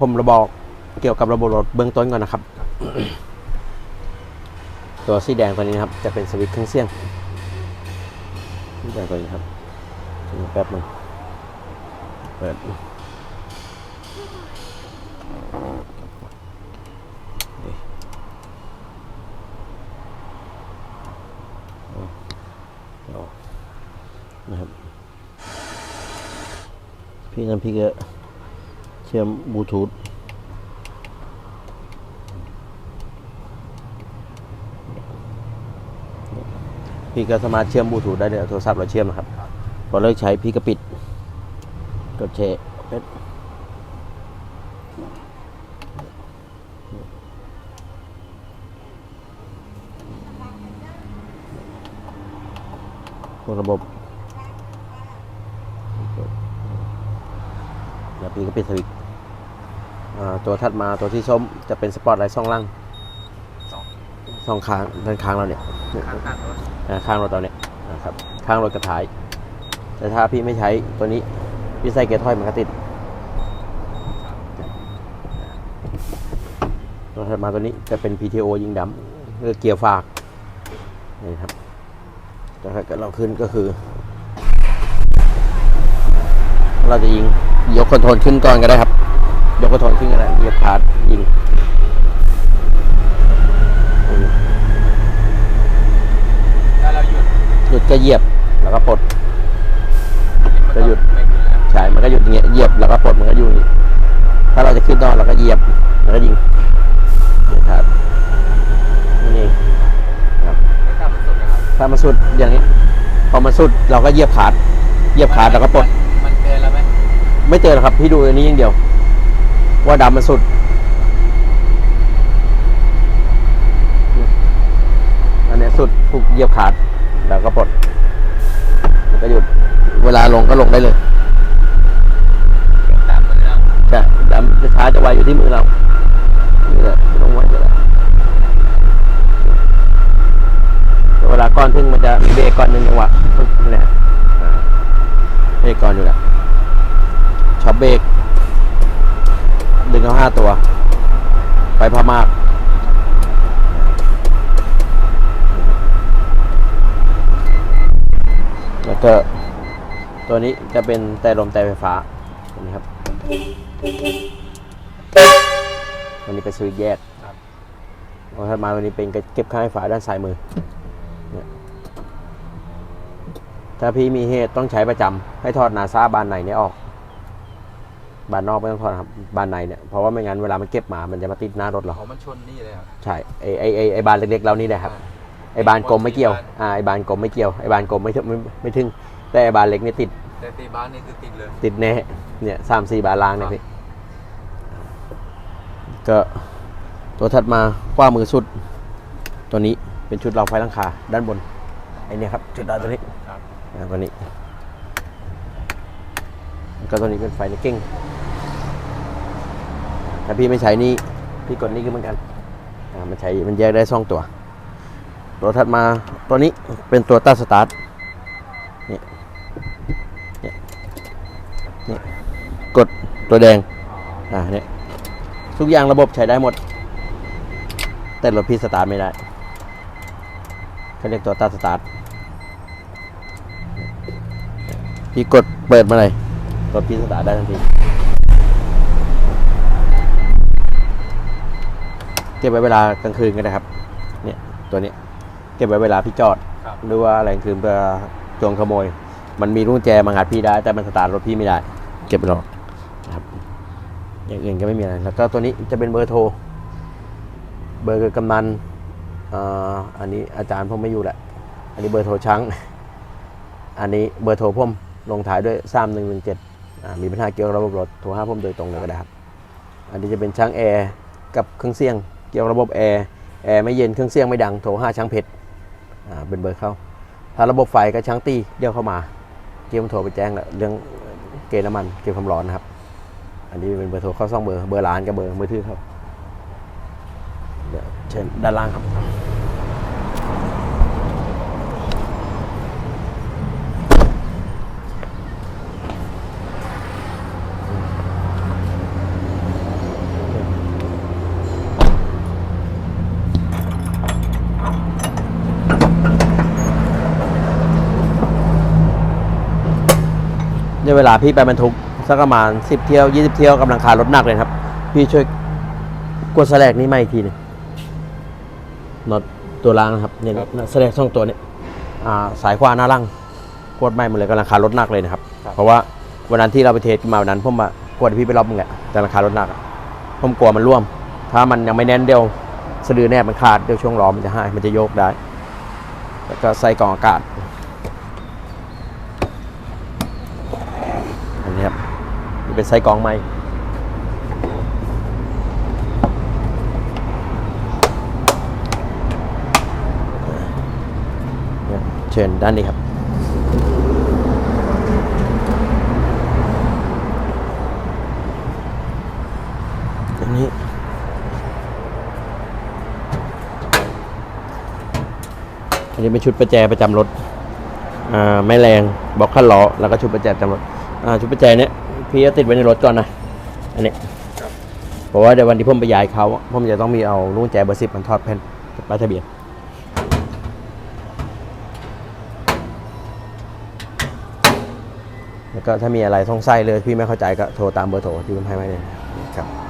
ผมระบอกเกี่ยวกับระบบรถเบื้องต้นก่อนนะครับ ตัวสีแดงตัวนี้นะครับ จะเป็นสวิตช์เครื่องเสียงสีแดงตัวนี้ครับแป๊บหนึงเปิดนี่เอาเอานะครับ พี่นั้นพี่เก็เชื่อมบลูทูธพี่ก็สามารถเชื่อมบลูทูธได้เลยเอาโทรศัพท์เราเชื่อมนะครับพอเลิกใช้พี่ก็ปิดกดแชร์เป็ดระบบแล้วพี่ก็ปิดสวิตช์ ตัวถัดมาตัวที่ส้มจะเป็นสปอตไลท์ช่องล่างสองช่องค้างด้านข้างเราเนี่ยเนี่ยข้างข้างรถอ่าข้างรถเราเนี่ยนะครับข้างรถกระถาย แต่ถ้าพี่ไม่ใช้ตัวนี้พี่ใส่เกียร์ถอยมันก็ติด ตัวถัดมาตัวนี้จะเป็น PTO ยิงดำเรือเกียร์ฝากนี่ครับแต่ถ้าเกิดเราขึ้นก็คือ เราจะยิงยกคอนโทรลขึ้นก่อนก็ได้ครับ ยกคอนโทรลขึ้นก็ได้เหยียบพาร์ทยิงอืมถ้าเราหยุดหยุดก็เหยียบแล้วก็ปลดมันจะหยุด ไม่ขึ้นแล้วใช่ มันก็หยุดอย่างเงี้ยเหยียบแล้วก็ปลดมันก็อยู่อย่างงี้ถ้าเราจะขึ้นนอนเราก็เหยียบแล้วก็ยิงนี่ครับนี่เองครับไม่ทำมันสุดนะครับถ้ามันสุดอย่างนี้พอมันสุดเราก็เหยียบขาดเหยียบขาดแล้วก็ปลด มันเตือนแล้วไหมไม่เจอหรอกครับ พี่ดูอันนี้อย่างเดียว ว่าดำมันสุด อันเนี้ยสุดถูกเหยียบขาดแล้วก็ปลดมันก็หยุด เวลาลงก็ลงได้เลยตามมือเราใช่ดำจะช้าจะไวอยู่ที่มือเรานี่แหละไม่ต้องไวจะได้เวลาก้อนถึงมันจะมีเบรกก้อนหนึ่งจังหวะนี่แหละอ่าเบรกก้อนอยู่แหละช็อปเบรก ดึงเอาห้าตัว ไปพม่าแล้วก็ตัวนี้จะเป็นแต่ลมแต่ไฟฟ้าตัวนี้ครับตัวนี้เป็นสวิตช์แยกครับพอถัดมาตัวนี้เป็นเก็บค่าไฟฟ้าด้านซ้ายมือเนี่ยถ้าพี่มีเหตุต้องใช้ประจำให้ถอดนาซาบานในเนี่ยออก บานนอกไม่ต้องถอดครับบานในเนี่ยเพราะว่าไม่งั้นเวลามันเก็บมามันจะมาติดหน้ารถเราของมันชนนี่เลยครับใช่ไอไอไอไอบานเล็กๆเรานี่แหละครับไอบานกลมไม่เกี่ยวอ่าไอบานกลมไม่เกี่ยวไอบานกลมไม่ถึงไม่ไม่ถึงแต่ไอบานเล็กนี่ติดแต่ตีบ้านนี่คือติดเลยติดแน่เนี่ยสามสี่บาทล่างเนี่ยพี่ก็ตัวถัดมาขว้ามือสุด ตัวนี้เป็นชุดรองไฟหลังคาด้านบนไอเนี่ยครับจุดดาวตัวนี้ครับอ่าตัวนี้แล้วก็ตัวนี้เป็นไฟในเก้ง ถ้าพี่ไม่ใช้นี่พี่กดนี่ก็เหมือนกันมันใช้มันแยกได้สองตัว ตัวถัดมาตัวนี้เป็นตัวตั้งสตาร์ทเนี่ยเนี่ยเนี่ยกดตัวแดงอ่าเนี่ยทุกอย่างระบบใช้ได้หมด แต่รถพี่สตาร์ทไม่ได้เขาเรียกตัวตั้งสตาร์ทพี่กดเปิดมาเลยรถพี่สตาร์ทได้ทันที เก็บไว้เวลากลางคืนก็ได้ครับ เนี่ยตัวเนี้ยเก็บไว้เวลาพี่จอดครับ หรือว่าอะไรกลางคืนเพื่อโจงขโมย มันมีลูกกุญแจมางัดพี่ได้ แต่มันสตาร์ทรถพี่ไม่ได้ เก็บไปหรอกนะครับ อย่างอื่นก็ไม่มีอะไรแล้วก็ตัวนี้จะเป็นเบอร์โทร เบอร์กำนันอ่าอันนี้อาจารย์ผมไม่อยู่แหละ อันนี้เบอร์โทรช้าง อันนี้เบอร์โทรผมลงท้ายด้วยสามหนึ่งหนึ่งเจ็ดมีปัญหาเกี่ยวกับระบบรถโทรหาผมโดยตรงเลยก็ได้ครับ อันนี้จะเป็นช่างแอร์กับเครื่องเสียง เกี่ยวระบบแอร์แอร์ไม่เย็นเครื่องเสียงไม่ดังโทรหาช่างเพชรอ่าเป็นเบอร์เข้า ถ้าระบบไฟก็ช่างตีเรียกเข้ามา เกี่ยวโทรไปแจ้งแล้วเรื่องเกณฑ์น้ำมันเกี่ยวความร้อนนะครับ อันนี้เป็นเบอร์โทรเข้าซ่องเบอร์เบอร์ร้านกับเบอร์มือถือครับเดี๋ยวเชิญด้านล่างครับ ในเวลาพี่ไปบรรทุกสักประมาณสิบเที่ยวยี่สิบเที่ยวกำลังคารถหนักเลยครับ พี่ช่วยกดแสลกนี้มาอีกทีหนึงน็อตตัวล่างนะครับเนี่ยแสลกสองตัวเนี่ยอ่าสายขวาหน้าล่างกดไม่หมดเลยกำลังคารถหนักเลยนะครับ เพราะว่าวันนั้นที่เราไปเทสมาวันนั้นผมมากดพี่ไปรอบนึงแหละแต่ราคารถหนักอะผมกลัวมันร่วม ถ้ามันยังไม่แน่นเดียวสะดือแนบมันขาดเดี๋ยวช่วงล้อมันจะหายมันจะโยกได้ แล้วก็ใส่กล่องอากาศ อันนี้ครับนี่ เป็นไส้กองไม้เนี่ยเชิญด้านนี้ครับ อันนี้อันนี้เป็นชุดประแจประจำรถ อ่า ไม่แรงบล็อกขั้นล้อ แล้วก็ชุดประแจประจำรถ อ่า ชุดประแจเนี้ย พี่จะติดไว้ในรถก่อนนะ อันนี้เพราะว่าเดี๋ยววันที่ผมไปย้ายเขาอะผมจะต้องมีเอาลูกกุญแจเบอร์สิบมันทอดแผ่นป้ายทะเบียนแล้วก็ถ้ามีอะไรสงสัยเลยพี่ไม่เข้าใจก็โทรตามเบอร์โทรที่ผมให้ไว้เลยนะครับ